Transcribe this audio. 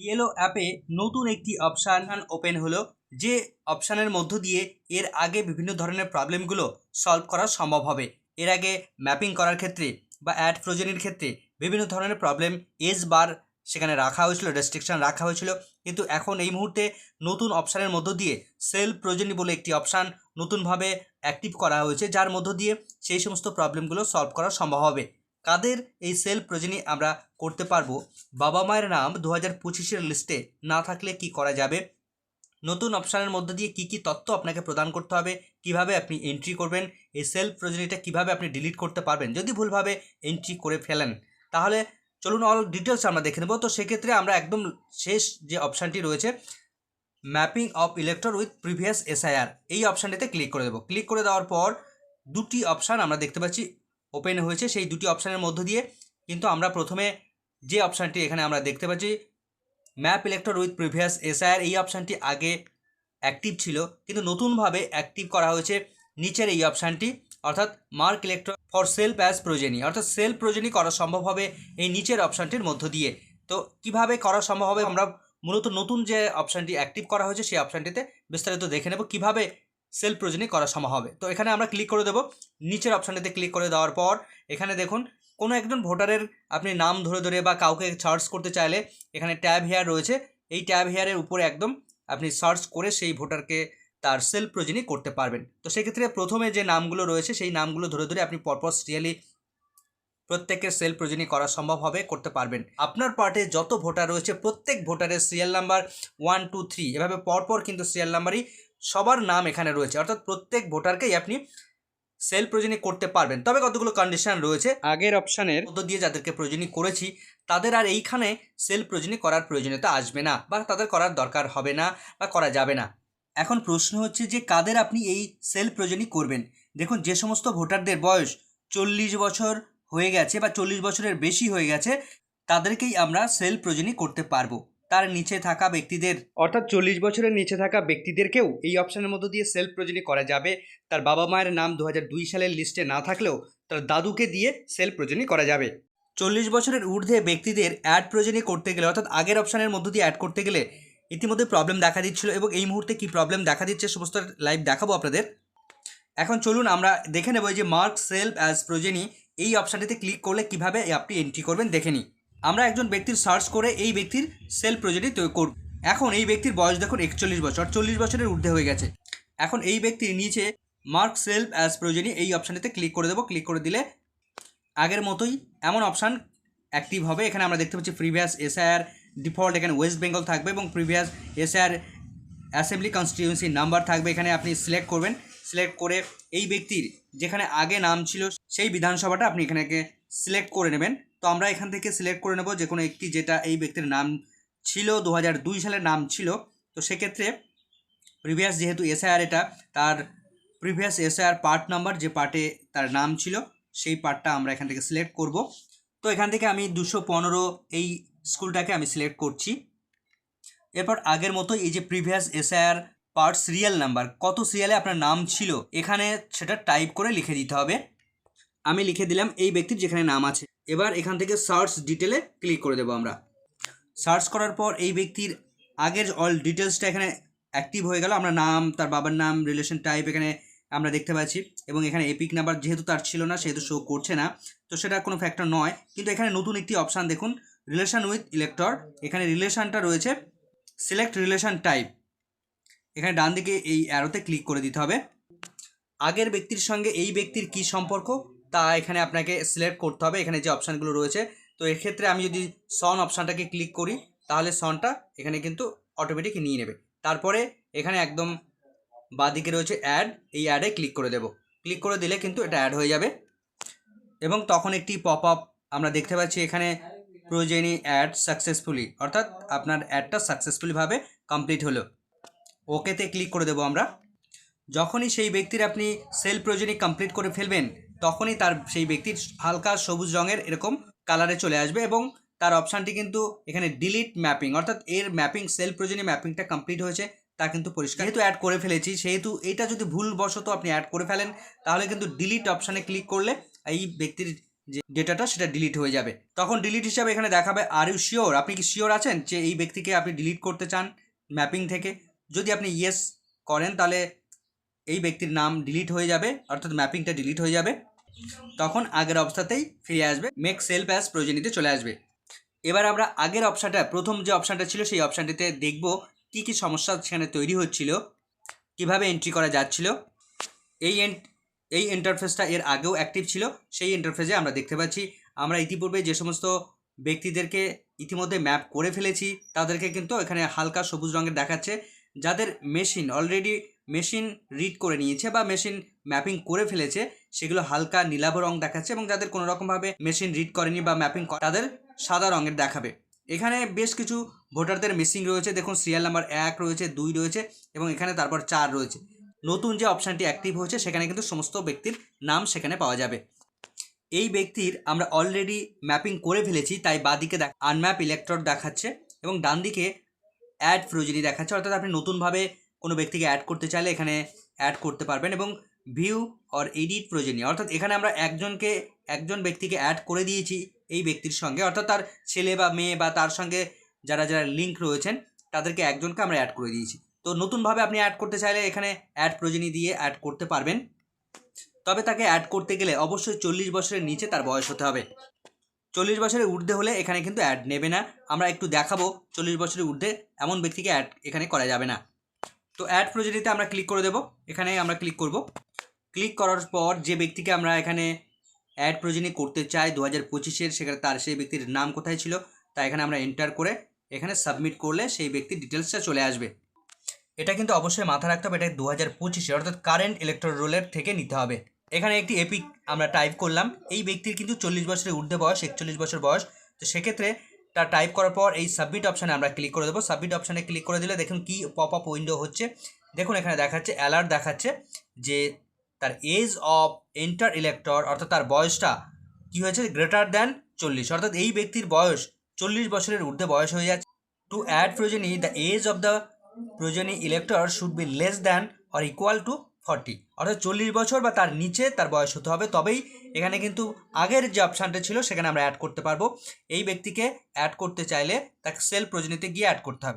Yellow অ্যাপে নতুন একটি অপশান ওপেন হলো, যে অপশানের মধ্য দিয়ে এর আগে বিভিন্ন ধরনের প্রবলেমগুলো সলভ করা সম্ভব হবে। এর আগে ম্যাপিং করার ক্ষেত্রে বা অ্যাড প্রয়োজনের ক্ষেত্রে বিভিন্ন ধরনের প্রবলেম এজ বার সেখানে রাখা হয়েছিল রেস্ট্রিকশন রাখা হয়েছিল। কিন্তু এখন এই মুহূর্তে নতুন অপশানের মধ্য দিয়ে সেলফ প্রয়োজনী বলে একটি অপশান নতুনভাবে অ্যাক্টিভ করা হয়েছে, যার মধ্য দিয়ে সেই সমস্ত প্রবলেমগুলো সলভ করা সম্ভব হবে। কাদের এই সেলফ প্রয়োজনী আমরা করতে পারব? বাবা মায়ের নাম দু হাজার পঁচিশের লিস্টে না থাকলে কি করা যাবে? নতুন অপশানের মধ্যে দিয়ে কি কি তথ্য আপনাকে প্রদান করতে হবে? কীভাবে আপনি এন্ট্রি করবেন? এই সেলফ প্রয়োজনীয়টা কীভাবে আপনি ডিলিট করতে পারবেন? যদি ভুলভাবে এন্ট্রি করে ফেলেন, তাহলে চলুন অল ডিটেলস আমরা দেখে নেব। তো সেক্ষেত্রে আমরা একদম শেষ যে অপশানটি রয়েছে mapping of elector with previous SIR এই অপশানটিতে ক্লিক করে দেবো। ক্লিক করে দেওয়ার পর দুটি অপশান আমরা দেখতে পাচ্ছি। ওপেন হয়েছে সেই দুটি অপশানের মধ্য দিয়ে। কিন্তু আমরা প্রথমে যে অপশানটি এখানে আমরা দেখতে পাচ্ছি map elector with previous SIR এই অপশানটি আগে অ্যাক্টিভ ছিল। কিন্তু নতুনভাবে অ্যাক্টিভ করা হয়েছে নিচের এই অপশানটি অর্থাৎ mark elector for self as প্রয়োজনী অর্থাৎ সেল প্রয়োজনী করা সম্ভব হবে এই নিচের অপশানটির মধ্য দিয়ে। তো কীভাবে করা সম্ভব হবে? আমরা মূলত নতুন যে অপশানটি অ্যাক্টিভ করা হয়েছে সেই অপশানটিতে বিস্তারিত দেখে নেব। কীভাবে সেলফ প্রয়োজনী করা সম্ভব হবে। তো এখানে আমরা ক্লিক করে দেবো। নিচের অপশানটিতে ক্লিক করে দেওয়ার পর এখানে দেখুন, কোনো একজন ভোটারের আপনি নাম ধরে ধরে বা কাউকে সার্চ করতে চাইলে এখানে ট্যাব হেয়ার রয়েছে। এই ট্যাব হেয়ারের উপরে একদম আপনি সার্চ করে সেই ভোটারকে তার সেলফ প্রয়োজনই করতে পারবেন। তো সেক্ষেত্রে প্রথমে যে নামগুলো রয়েছে, সেই নামগুলো ধরে ধরে আপনি পরপর সিরিয়ালি প্রত্যেকের সেলফ প্রয়োজনই করা সম্ভব হবে, করতে পারবেন। আপনার পার্টে যত ভোটার রয়েছে, প্রত্যেক ভোটারের serial number one two three এভাবে পরপর কিন্তু সিরিয়াল নাম্বারই সবার নাম এখানে রয়েছে। অর্থাৎ প্রত্যেক ভোটারকেই আপনি সেল প্রয়োজনী করতে পারবেন। তবে কতগুলো কন্ডিশন রয়েছে? আগের অপশানের মধ্য দিয়ে যাদেরকে প্রয়োজনী করেছি তাদের আর এইখানে সেল প্রয়োজনী করার প্রয়োজনীয়তা আসবে না বা তাদের করার দরকার হবে না বা করা যাবে না। এখন প্রশ্ন হচ্ছে যে কাদের আপনি এই সেল প্রয়োজনী করবেন? দেখুন যে সমস্ত ভোটারদের বয়স চল্লিশ বছর হয়ে গেছে বা চল্লিশ বছরের বেশি হয়ে গেছে তাদেরকেই আমরা সেল প্রয়োজনী করতে পারব। তার নিচে থাকা ব্যক্তিদের। অর্থাৎ চল্লিশ বছরের নিচে থাকা ব্যক্তিদেরকেও এই অপশানের মধ্য দিয়ে সেলফ প্রয়োজনী করা যাবে। তার বাবা মায়ের নাম দু দুই সালের লিস্টে না থাকলেও তার দাদুকে দিয়ে সেলফ প্রয়োজনী করা যাবে। চল্লিশ বছরের ঊর্ধ্বে ব্যক্তিদের অ্যাড প্রয়োজনী করতে গেলে অর্থাৎ আগের অপশানের মধ্য দিয়ে অ্যাড করতে গেলে ইতিমধ্যে প্রবলেম দেখা দিচ্ছিল এবং এই মুহূর্তে কি প্রবলেম দেখা দিচ্ছে সমস্ত লাইভ দেখাবো আপনাদের। এখন চলুন আমরা দেখে নেব যে মার্ক সেলফ অ্যাজ প্রয়োজনী এই অপশানটিতে ক্লিক করলে কীভাবে আপনি এন্ট্রি করবেন দেখে নিই। আমরা একজন ব্যক্তির সার্চ করে এই ব্যক্তির সেলফ প্রয়োজনী তৈরি করব। এখন এই ব্যক্তির বয়স দেখুন একচল্লিশ বছর, চল্লিশ বছরের ঊর্ধ্বে হয়ে গেছে। এখন এই ব্যক্তির নিচে মার্ক সেলফ অ্যাজ প্রয়োজনী এই অপশানটিতে ক্লিক করে দেবো। ক্লিক করে দিলে আগের মতোই এমন অপশান অ্যাক্টিভ হবে। এখানে আমরা দেখতে পাচ্ছি প্রিভিয়াস এসআইআর ডিফল্ট এখানে ওয়েস্ট বেঙ্গল থাকবে এবং previous SIR assembly constituency number থাকবে। এখানে আপনি সিলেক্ট করবেন। সিলেক্ট করে এই ব্যক্তির যেখানে আগে নাম ছিল সেই বিধানসভাটা আপনি এখানে সিলেক্ট করে নেবেন। তো আমরা এখান থেকে সিলেক্ট করে নেব যে কোনো একটি যেটা এই ব্যক্তির নাম ছিল দু সালের নাম ছিল। তো সেক্ষেত্রে প্রিভিয়াস যেহেতু এসআইআর এটা, তার প্রিভিয়াস এসআইআর পার্ট নাম্বার যে পার্টে তার নাম ছিল, সেই পার্টটা আমরা এখান থেকে সিলেক্ট করব। তো এখান থেকে আমি দুশো পনেরো এই স্কুলটাকে আমি সিলেক্ট করছি। এরপর আগের মতো এই যে previous SIR part serial number কত সিরিয়ালে আপনার নাম ছিল, এখানে সেটা টাইপ করে লিখে দিতে হবে। আমি লিখে দিলাম এই ব্যক্তির যেখানে নাম আছে। এবার এখান থেকে সার্চ ডিটেলে ক্লিক করে দেবো আমরা। সার্চ করার পর এই ব্যক্তির আগের অল ডিটেলসটা এখানে অ্যাক্টিভ হয়ে গেল। আমরা নাম, তার বাবার নাম রিলেশন টাইপ এখানে আমরা দেখতে পাচ্ছি এবং এখানে এপিক নাম্বার যেহেতু তার ছিল না, সেহেতু শো করছে না। তো সেটা কোনো ফ্যাক্টর নয়। কিন্তু এখানে নতুন একটি অপশান দেখুন রিলেশান উইথ ইলেক্টর এখানে রিলেশনটা রয়েছে সিলেক্ট রিলেশন টাইপ এখানে ডান দিকে এই অ্যারোতে ক্লিক করে দিতে হবে। আগের ব্যক্তির সঙ্গে এই ব্যক্তির কি সম্পর্ক? তা এখানে আপনাকে সিলেক্ট করতে হবে, এখানে যে অপশানগুলো রয়েছে। তো এক্ষেত্রে আমি যদি সন অপশানটাকে ক্লিক করি, তাহলে সনটা এখানে কিন্তু অটোমেটিক নিয়ে নেবে। তারপরে এখানে একদম বাদিকে রয়েছে অ্যাড এই অ্যাডে ক্লিক করে দেব। ক্লিক করে দিলে কিন্তু এটা অ্যাড হয়ে যাবে। এবং তখন একটি পপ আপ আমরা দেখতে পাচ্ছি, এখানে প্রয়োজনীয় অ্যাড সাকসেসফুলি অর্থাৎ আপনার অ্যাডটা সাকসেসফুলিভাবে কমপ্লিট হলো। ওকেতে ক্লিক করে দেবো আমরা। যখনই সেই ব্যক্তির আপনি সেল প্রয়োজনী কমপ্লিট করে ফেলবেন তখনই তার সেই ব্যক্তির হালকা সবুজ রঙের এরকম কালারে চলে আসবে এবং তার অপশানটি কিন্তু এখানে ডিলিট ম্যাপিং অর্থাৎ এর ম্যাপিং সেল প্রয়োজনীয় ম্যাপিংটা কমপ্লিট হয়েছে, তা কিন্তু পরিষ্কার। যেহেতু অ্যাড করে ফেলেছি, সেহেতু এটা যদি ভুলবশত আপনি অ্যাড করে ফেলেন, তাহলে কিন্তু ডিলিট অপশানে ক্লিক করলে এই ব্যক্তির যে ডেটাটা সেটা ডিলিট হয়ে যাবে। তখন ডিলিট হিসাবে এখানে দেখাবে আর ইউ শিওর আপনি কি শিওর আছেন যে এই ব্যক্তিকে আপনি ডিলিট করতে চান ম্যাপিং থেকে? যদি আপনি ইয়েস করেন, তাহলে এই ব্যক্তির নাম ডিলিট হয়ে যাবে, অর্থাৎ ম্যাপিংটা ডিলিট হয়ে যাবে। তখন আগের অবস্থাতেই ফিরে আসবে মেক সেলফ অ্যাজ প্রয়োজনীতে চলে আসবে। এবার আমরা আগের অপশানটা প্রথম যে অপশানটা ছিল, সেই অপশানটিতে দেখব কী কী সমস্যা সেখানে তৈরি হচ্ছিল, কীভাবে এন্ট্রি করা যাচ্ছিল। এই এই ইন্টারফেসটা এর আগেও অ্যাক্টিভ ছিল, সেই ইন্টারফেসে আমরা দেখতে পাচ্ছি, আমরা ইতিপূর্বে যে সমস্ত ব্যক্তিদেরকে ইতিমধ্যে ম্যাপ করে ফেলেছি, তাদেরকে কিন্তু এখানে হালকা সবুজ রঙের দেখাচ্ছে, যাদের মেশিন অলরেডি মেশিন রিড করে নিয়েছে বা মেশিন ম্যাপিং করে ফেলেছে, সেগুলো হালকা নীলাভ রং দেখাচ্ছে এবং যাদের কোনো রকমভাবে মেশিন রিড করেনি বা ম্যাপিং তাদের সাদা রঙের দেখাবে। এখানে বেশ কিছু ভোটারদের মিসিং রয়েছে, দেখুন সিরিয়াল নাম্বার এক রয়েছে, দুই রয়েছে এবং এখানে তারপর চার রয়েছে। নতুন যে অপশানটি অ্যাক্টিভ হয়েছে, সেখানে কিন্তু সমস্ত ব্যক্তির নাম সেখানে পাওয়া যাবে। এই ব্যক্তির আমরা অলরেডি ম্যাপিং করে ফেলেছি, তাই বাদিকে আনম্যাপ ইলেকট্রড দেখাচ্ছে এবং ডান দিকে অ্যাড ফ্রোজেনি দেখাচ্ছে। অর্থাৎ আপনি নতুনভাবে কোনো ব্যক্তিকে অ্যাড করতে চাইলে এখানে অ্যাড করতে পারবেন এবং ভিউ অর এডিট প্রয়োজনীয় অর্থাৎ এখানে আমরা একজনকে, একজন ব্যক্তিকে অ্যাড করে দিয়েছি এই ব্যক্তির সঙ্গে, অর্থাৎ তার ছেলে বা মেয়ে বা তার সঙ্গে যারা যারা লিঙ্ক রয়েছেন, তাদেরকে একজনকে আমরা অ্যাড করে দিয়েছি। তো নতুনভাবে আপনি অ্যাড করতে চাইলে এখানে অ্যাড প্রয়োজনী দিয়ে অ্যাড করতে পারবেন। তবে তাকে অ্যাড করতে গেলে অবশ্যই চল্লিশ বছরের নিচে তার বয়স হতে হবে। চল্লিশ বছরের ঊর্ধ্বে হলে এখানে কিন্তু অ্যাড নেবে না। আমরা একটু দেখাবো, চল্লিশ বছরের ঊর্ধ্বে এমন ব্যক্তিকে অ্যাড এখানে করা যাবে না। তো অ্যাড প্রয়োজনীতে আমরা ক্লিক করে দেবো। এখানে আমরা ক্লিক করব। ক্লিক করার পর যে ব্যক্তিকে আমরা এখানে অ্যাড প্রয়োজনী করতে চাই দু হাজার পঁচিশের, সেখানে তার সেই ব্যক্তির নাম কোথায় ছিল, তা এখানে আমরা এন্টার করে এখানে সাবমিট করলে সেই ব্যক্তির ডিটেলসটা চলে আসবে। এটা কিন্তু অবশ্যই মাথায় রাখতে হবে এটা দু হাজার পঁচিশে অর্থাৎ কারেন্ট ইলেকট্রো রোলের থেকে নিতে হবে। এখানে একটি এপিক আমরা টাইপ করলাম। এই ব্যক্তির কিন্তু চল্লিশ বছরের ঊর্ধ্বে বয়স, একচল্লিশ বছর বয়স। তো সেক্ষেত্রে তার টাইপ করার পর এই সাবমিট অপশানে আমরা ক্লিক করে দেবো। সাবমিট অপশানে ক্লিক করে দিলে দেখুন কি পপ আপ উইন্ডো হচ্ছে। দেখুন এখানে দেখাচ্ছে অ্যালার্ট দেখাচ্ছে যে তার এজ অফ এন্টার ইলেক্টর অর্থাৎ তার বয়সটা কী হয়েছে? গ্রেটার দ্যান চল্লিশ। অর্থাৎ এই ব্যক্তির বয়স চল্লিশ বছরের ঊর্ধ্বে বয়স হয়ে যাচ্ছে। টু অ্যাড প্রয়োজনী the age of the প্রয়োজনী elector should be less than or equal to forty. অর্থাৎ চল্লিশ বছর বা তার নিচে তার বয়স হতে হবে। তবেই এখানে কিন্তু আগের যে অপশানটা ছিল, সেখানে আমরা অ্যাড করতে পারব। এই ব্যক্তিকে অ্যাড করতে চাইলে তাকে সেল প্রয়োজনীতে গিয়ে অ্যাড করতে হবে।